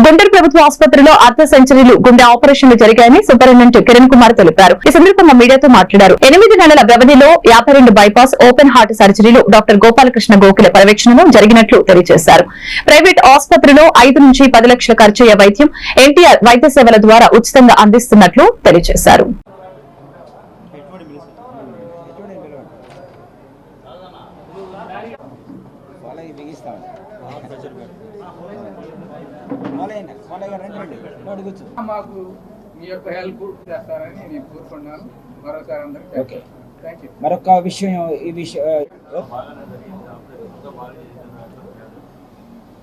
గుంటూరు ప్రభుత్వ ఆసుపత్రిలో అర్ధ సెంచరీలు గుండె ఆపరేషన్లు జరిగాయని సూపరింటెండెంట్ కిరణ్ కుమార్ తెలిపారు. ఈ సందర్భంగా మీడియాతో మాట్లాడారు. ఎనిమిది నెలల వ్యవధిలో యాభై రెండు బైపాస్ ఓపెన్ హార్ట్ సర్జరీలు డాక్టర్ గోపాలకృష్ణ గోకుల పర్యవేక్షణలో జరిగినట్లు తెలియజేశారు. ప్రైవేట్ ఆసుపత్రిలో ఐదు నుంచి పది లక్షల ఖర్చయ్యే వైద్యం ఎన్టీఆర్ వైద్య సేవల ద్వారా ఉచితంగా అందిస్తున్నట్లు తెలియజేశారు. వాళ్ళకి బిగిస్తాం మాకు మీ యొక్క హెల్ప్ చేస్తారని నేను కోరుకున్నాను మరోసారి అందరికీ ఓకే. మరొక విషయం ఈ విషయం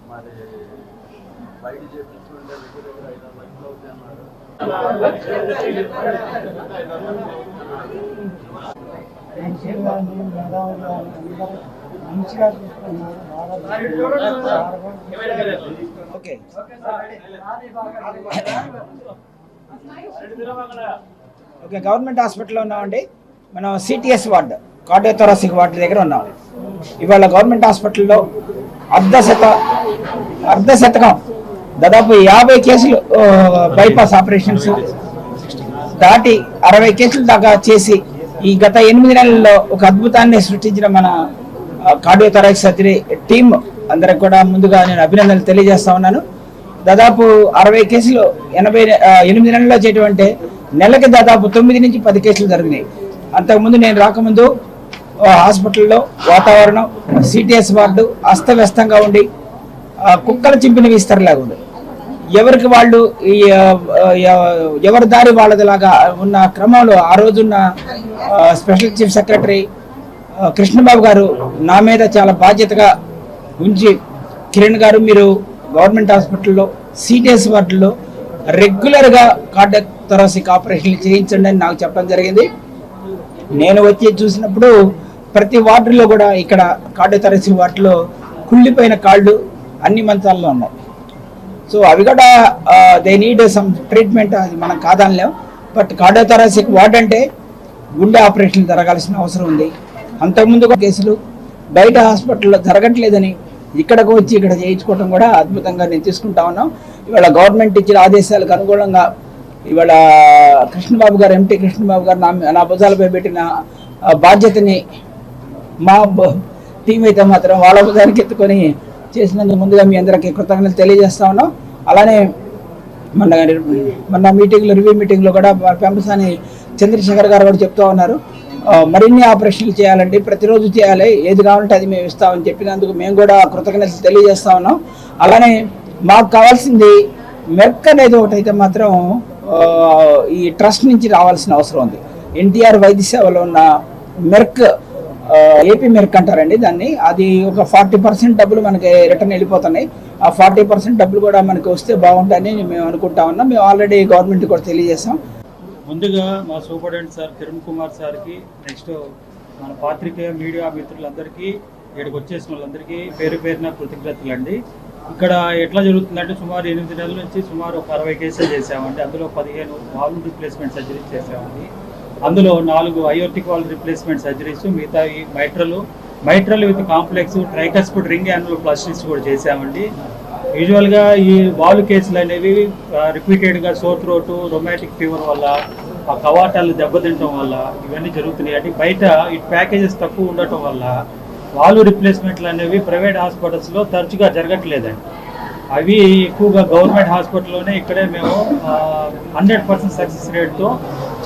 మరి బయట చేపించుకుంటే దగ్గర దగ్గర ఐదు ఆరు లక్షలు అవుతాయి ఓకే ఓకే గవర్నమెంట్ హాస్పిటల్లో ఉన్నామండి. మనం సిటిఎస్ వార్డు కార్డియోథొరాసిక్ వార్డు దగ్గర ఉన్నాం. ఇవాళ గవర్నమెంట్ హాస్పిటల్లో అర్ధ శత అర్ధ శతకం దాదాపు యాభై కేసులు బైపాస్ ఆపరేషన్స్ దాటి అరవై కేసులు దాకా చేసి ఈ గత ఎనిమిది నెలల్లో ఒక అద్భుతాన్ని సృష్టించిన మన కార్డియోథొరాక్స్ సర్జరీ టీమ్ అందరికి కూడా ముందుగా నేను అభినందనలు తెలియజేస్తా ఉన్నాను. దాదాపు అరవై కేసులు ఎనభై ఎనిమిది నెలల్లో చేయటం నెలకి దాదాపు తొమ్మిది నుంచి పది కేసులు జరిగినాయి. అంతకుముందు నేను రాకముందు హాస్పిటల్లో వాతావరణం సిటిఎస్ వార్డు అస్తవ్యస్తంగా ఉండి కుక్కల చింపిన విస్తరలాగా ఉంది ఎవరికి వాళ్ళు ఎవరి దారి వాళ్ళదిలాగా ఉన్న క్రమంలో ఆ రోజున్న స్పెషల్ చీఫ్ సెక్రటరీ కృష్ణబాబు గారు నా మీద చాలా బాధ్యతగా ఉంచి కిరణ్ గారు మీరు గవర్నమెంట్ హాస్పిటల్లో సిటిఎస్ వార్డులో రెగ్యులర్గా కార్డక్ థొరాసిక్ ఆపరేషన్లు చేయించండి అని నాకు చెప్పడం జరిగింది. నేను వచ్చి చూసినప్పుడు ప్రతి వార్డులో కూడా ఇక్కడ కార్డియోథెరసీ వార్డులో కుళ్ళిపోయిన కాళ్ళు అన్ని మంచాల్లో ఉన్నాయి. సో అవి కూడా దే నీడ్ సమ్ ట్రీట్మెంట్ అది మనం కాదనలేం. బట్ కార్డియోథెరాసిక్ వార్డ్ అంటే గుండె ఆపరేషన్ జరగాల్సిన అవసరం ఉంది. అంతకుముందు కేసులు బయట హాస్పిటల్లో జరగట్లేదని ఇక్కడకు వచ్చి ఇక్కడ చేయించుకోవడం కూడా అద్భుతంగా నేను తీసుకుంటా ఉన్నాం. ఇవాళ గవర్నమెంట్ ఇచ్చిన ఆదేశాలకు అనుగుణంగా ఇవాళ కృష్ణబాబు గారు ఎంపీ కృష్ణబాబు గారు నా నా భుజాలపై పెట్టిన బాధ్యతని మా టీం అయితే మాత్రం వాళ్ళ భుజానికి ఎత్తుకొని చేసినందుకు ముందుగా మీ అందరికీ కృతజ్ఞతలు తెలియజేస్తా ఉన్నాం. అలానే మొన్న మొన్న మీటింగ్లో రివ్యూ మీటింగ్లో కూడా పెంపసాని చంద్రశేఖర్ గారు కూడా చెప్తూ ఉన్నారు. మరిన్ని ఆపరేషన్లు చేయాలండి ప్రతిరోజు చేయాలి ఏది కావాలంటే అది మేము ఇస్తామని చెప్పినందుకు మేము కూడా కృతజ్ఞతలు తెలియజేస్తా ఉన్నాం. అలానే మాకు కావాల్సింది మెర్క్ అనేది ఒకటైతే మాత్రం ఈ ట్రస్ట్ నుంచి రావాల్సిన అవసరం ఉంది. ఎన్టీఆర్ వైద్య సేవలో ఉన్న మెర్క్ ఏపీ మెర్క్ అంటారండి దాన్ని. అది ఒక ఫార్టీ పర్సెంట్ డబ్బులు మనకి రిటర్న్ వెళ్ళిపోతున్నాయి. ఆ ఫార్టీ పర్సెంట్ డబ్బులు కూడా మనకి వస్తే బాగుంటుందని మేము అనుకుంటా ఉన్నాం. మేము ఆల్రెడీ గవర్నమెంట్ కూడా తెలియజేసాం ముందుగా మా సూపరింటెండెంట్ సార్ కిరణ్ కుమార్ సార్కి నెక్స్ట్ మన పాత్రికేయ మీడియా మిత్రులందరికీ ఇక్కడికి వచ్చేసిన వాళ్ళందరికీ పేరు పేరున కృతజ్ఞతలు అండి ఇక్కడ ఎట్లా జరుగుతుందంటే సుమారు ఎనిమిది నెలల నుంచి సుమారు ఒక అరవై కేసులు చేసామండి అందులో పదిహేను వాల్వ్ రిప్లేస్మెంట్ సర్జరీ చేసామండి అందులో నాలుగు అయోటిక్ వాల్ రిప్లేస్మెంట్ సర్జరీస్ మిగతా ఈ mitral mitral with complex tricuspid ring annuloplasties కూడా చేసామండి యూజువల్గా ఈ వాల్ కేసులు అనేవి రిపీటెడ్గా సోర్ థ్రోట్ రొమాటిక్ ఫీవర్ వల్ల ఆ కవాటాలు దెబ్బతింటం వల్ల ఇవన్నీ జరుగుతున్నాయి. అంటే బయట ఈ ప్యాకేజెస్ తక్కువ ఉండటం వల్ల వాల్వ్ రిప్లేస్మెంట్లు అనేవి ప్రైవేట్ హాస్పిటల్స్లో తరచుగా జరగట్లేదండి. అవి ఎక్కువగా గవర్నమెంట్ హాస్పిటల్లోనే ఇక్కడే మేము హండ్రెడ్ పర్సెంట్ సక్సెస్ రేట్తో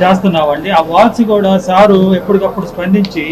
చేస్తున్నామండి ఆ వాల్స్ కూడా సారు ఎప్పటికప్పుడు స్పందించి